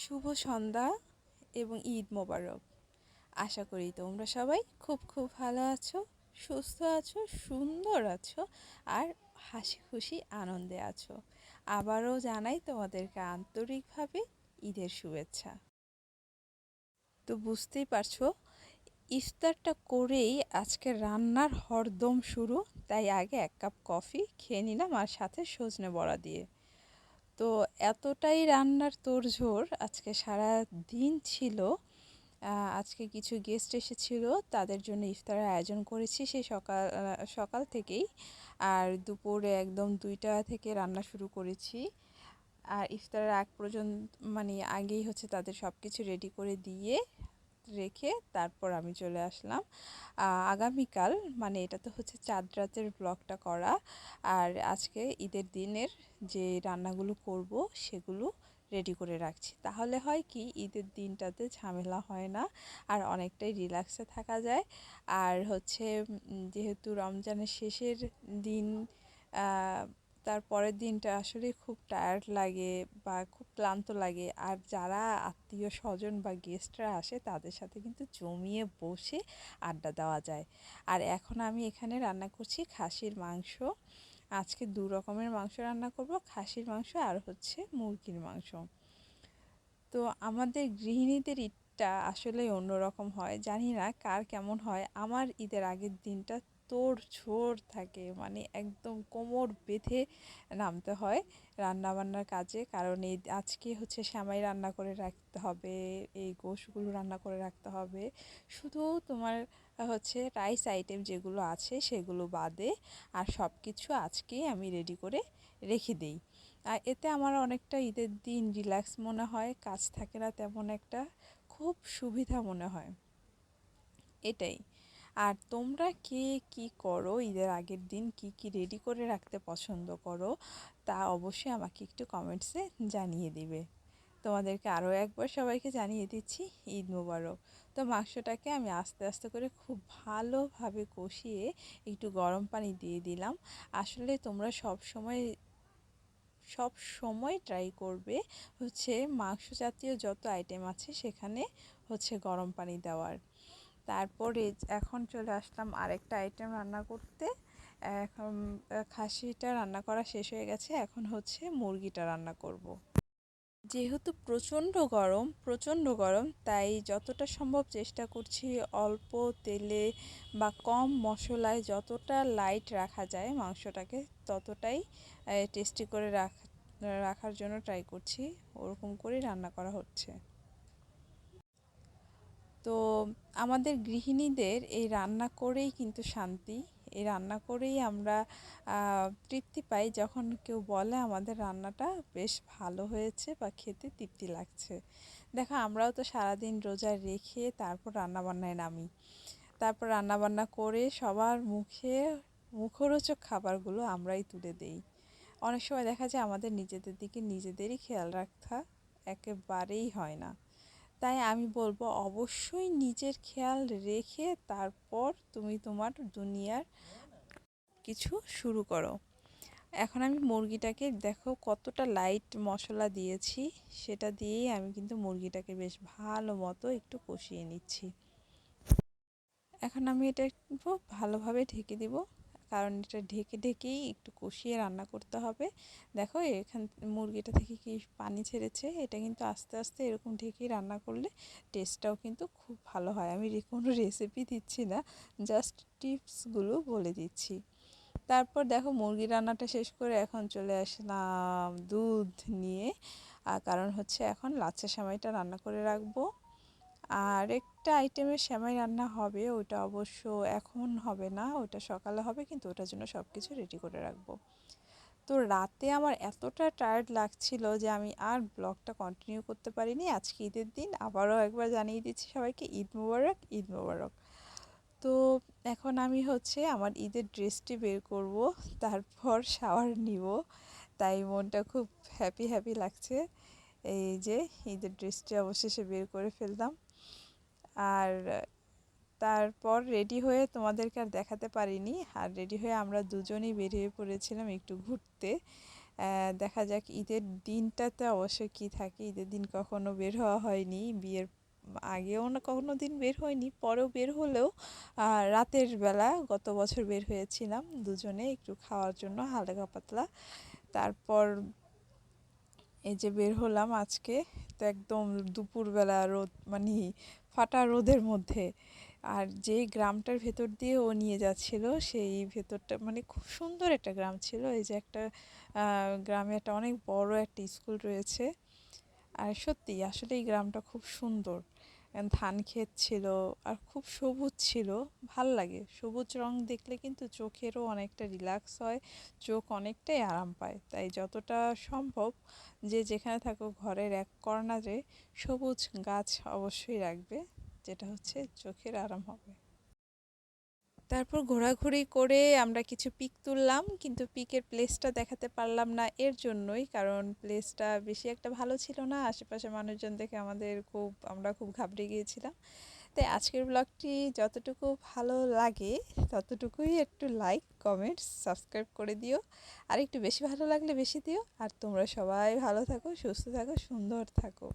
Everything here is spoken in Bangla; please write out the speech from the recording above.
শুভ সন্ধ্যা এবং ঈদ মোবারক। আশা করি তোমরা সবাই খুব খুব ভালো আছো, সুস্থ আছো, সুন্দর আছো আর হাসি খুশি আনন্দে আছো। আবারও জানাই তোমাদেরকে আন্তরিকভাবে ঈদের শুভেচ্ছা। তো বুঝতেই পারছ, ইফতারটা করেই আজকে রান্নার হরদম শুরু, তাই আগে এক কাপ কফি খেয়ে নিলাম আর সাথে সজনে বড়া দিয়ে। তো এতটাই রান্নার তোড়ঝোড় আজকে সারা দিন ছিল আজকে কিছু গেস্ট এসেছিল, তাদের জন্য ইফতারের আয়োজন করেছি সেই সকাল সকাল থেকেই। আর দুপুরে একদম দুইটা থেকে রান্না শুরু করেছি। আর ইফতারের আগ পর্যন্ত মানে আগেই হচ্ছে তাদের সব কিছু রেডি করে দিয়ে রেখে তারপর আমি চলে আসলাম। আগামীকাল মানে এটা তো হচ্ছে চাঁদ রাতের ব্লগটা করা, আর আজকে ঈদের দিনের যে রান্নাগুলো করব সেগুলো রেডি করে রাখছি। তাহলে হয় কি, ঈদের দিনটাতে ঝামেলা হয় না, আর অনেকটাই রিল্যাক্সে থাকা যায়। আর হচ্ছে যেহেতু রমজানের শেষের দিন তার পরের দিনটা আসলে খুব টায়ার্ড লাগে বা খুব ক্লান্ত লাগে। আর যারা আত্মীয় স্বজন বা গেস্টরা আসে, তাদের সাথে কিন্তু জমিয়ে বসে আড্ডা দেওয়া যায়। আর এখন আমি এখানে রান্না করছি খাসির মাংস। আজকে দু রকমের মাংস রান্না করব, খাসির মাংস আর হচ্ছে মুরগির মাংস। তো আমাদের গৃহিণীদের ঈদটা আসলে অন্যরকম হয়। জানি না কার কেমন হয়। আমার ঈদের আগের দিনটা তোড় ঝোড় থাকে মানে একদম কোমর বেঁধে নামতে হয় রান্না বান্নার কাজে। কারণ এই আজকে হচ্ছে শ্যামাই রান্না করে রাখতে হবে, এই গোশগুলো রান্না করে রাখতে হবে। শুধু তোমার হচ্ছে রাইস আইটেম যেগুলো আছে সেগুলো বাদে আর সব কিছু আজকেই আমি রেডি করে রেখে দিই। আর এতে আমার অনেকটা ঈদের দিন রিল্যাক্স মনে হয়, কাজ থাকে না তেমন একটা, খুব সুবিধা মনে হয়। এটাই। আর তোমরা কে কি করো? ঈদের আগের দিন কি কি রেডি করে রাখতে পছন্দ করো? তা অবশ্যই আমাকে একটু কমেন্টসে জানিয়ে দিবে। তোমাদেরকে আরও একবার সবাইকে জানিয়ে দিচ্ছি, ঈদ মুবারক। তো মাংসটাকে আমি আস্তে আস্তে করে খুব ভালোভাবে কষিয়ে একটু গরম পানি দিয়ে দিলাম। আসলে তোমরা সব সময় সব সময় ট্রাই করবে হচ্ছে মাংস জাতীয় যত আইটেম আছে সেখানে হচ্ছে গরম পানি দেওয়ার। তারপরে এখন চলে আসলাম আরেকটা আইটেম রান্না করতে। এখন খাসিটা রান্না করা শেষ হয়ে গেছে। এখন হচ্ছে মুরগিটা রান্না করব। যেহেতু প্রচণ্ড গরম প্রচণ্ড গরম, তাই যতটা সম্ভব চেষ্টা করছি অল্প তেলে বা কম মশলায় যতটা লাইট রাখা যায় মাংসটাকে, ততটাই টেস্টি করে রাখ, রাখার জন্য ট্রাই করছি। ওরকম করেই রান্না করা হচ্ছে। তো আমাদের গৃহিণীদের এই রান্না করেই কিন্তু শান্তি। এই রান্না করেই আমরা তৃপ্তি পাই যখন কেউ বলে আমাদের রান্নাটা বেশ ভালো হয়েছে বা খেতে তৃপ্তি লাগছে। দেখো, আমরাও তো সারাদিন রোজা রেখে তারপর রান্নাবান্নায় নামি। তারপর রান্নাবান্না করে সবার মুখে, মুখরোচক খাবারগুলো আমরাই তুলে দেই। অনেক সময় দেখা যায় আমাদের নিজেদের দিকে নিজেদেরই খেয়াল রাখা একেবারেই হয় না। তাই আমি বলব অবশ্যই নিজের খেয়াল রেখে তারপর তুমি তোমার দুনিয়ার কিছু শুরু করো। এখন আমি মুরগিটাকে দেখো কতটা লাইট মশলা দিয়েছি, সেটা দিয়েই আমি কিন্তু মুরগিটাকে বেশ ভালো মতো একটু কষিয়ে নিচ্ছি। এখন আমি এটা ভালোভাবে ঢেকে দিব। কারণ এটা ঢেকে ঢেকেই একটু কষিয়ে রান্না করতে হবে। দেখো এখান মুরগিটা থেকে কি পানি ছেড়েছে? এটা কিন্তু আস্তে আস্তে এরকম ঢেকেই রান্না করলে টেস্টটাও কিন্তু খুব ভালো হয়। আমি কোনো রেসিপি দিচ্ছি না জাস্ট টিপসগুলো বলে দিচ্ছি। তারপর দেখো মুরগি রান্নাটা শেষ করে এখন চলে আসলাম দুধ নিয়ে। কারণ হচ্ছে এখন লাচ্ছা সেমাইটা রান্না করে রাখব। আর একটা আইটেমের সেমাই রান্না হবে, ওটা অবশ্য এখন হবে না, ওটা সকালে হবে, কিন্তু ওটার জন্য সব কিছু রেডি করে রাখব। তো রাতে আমার এতটা টায়ার্ড লাগছিল যে আমি আর ব্লগটা কন্টিনিউ করতে পারিনি। আজকে ঈদের দিন, আবারও একবার জানিয়ে দিচ্ছি সবাইকে, ঈদ মুবারক ঈদ মুবারক। তো এখন আমি হচ্ছে আমার ঈদের ড্রেসটি বের করব, তারপর শাওয়ার নিব, তাই মনটা খুব হ্যাপি হ্যাপি লাগছে। এই যে, ঈদের ড্রেসটি অবশেষে বের করে ফেললাম। আর তারপর রেডি হয়ে তোমাদেরকে আর দেখাতে পারিনি। আর রেডি হয়ে আমরা দুজনেই বেরিয়ে পড়েছিলাম একটু ঘুরতে। দেখা যাক ঈদের দিনটাতে অবশ্যই কি থাকে। ঈদের দিন কখনো বের হওয়া হয়নি। বিয়ের আগেও না কখনো দিন বের হয়নি, পরেও বের হলেও রাতের বেলা গত বছর বের হয়েছিলাম দুজনে একটু খাওয়ার জন্য হালকা পাতলা। তারপর এই যে বের হলাম আজকে, তো একদম দুপুরবেলা রোদ মানে ফাটা রোদের মধ্যে। আর যে গ্রামটার ভেতর দিয়ে ও নিয়ে যাচ্ছিল, সেই ভেতরটা মানে খুব সুন্দর একটা গ্রাম ছিল। এই যে একটা গ্রামে একটা অনেক বড় একটা স্কুল রয়েছে। আর সত্যি আসলে এই গ্রামটা খুব সুন্দর। ধান ক্ষেত ছিল, আর খুব সবুজ ছিল, ভালো লাগে। সবুজ রং দেখলে কিন্তু চোখেরও অনেকটা রিল্যাক্স হয়, চোখ অনেকটাই আরাম পায়। তাই যতটা সম্ভব যে যেখানে থাকো, ঘরের এক কর্নারে সবুজ গাছ অবশ্যই রাখবে, যেটা হচ্ছে চোখের আরাম হবে। তারপর ঘোরাঘুরি করে আমরা কিছু পিক তুললাম, কিন্তু পিকের প্লেসটা দেখাতে পারলাম না এর জন্যই, কারণ প্লেসটা বেশি একটা ভালো ছিল না আশেপাশে মানুষজন দেখে আমাদের খুব, আমরা খুব ঘাবড়ে গিয়েছিলাম। তাই আজকের ব্লগটি যতটুকু ভালো লাগে, ততটুকুই একটু লাইক কমেন্ট সাবস্ক্রাইব করে দিও। আর একটু বেশি ভালো লাগলে বেশি দিও। আর তোমরা সবাই ভালো থাকো, সুস্থ থাকো, সুন্দর থাকো।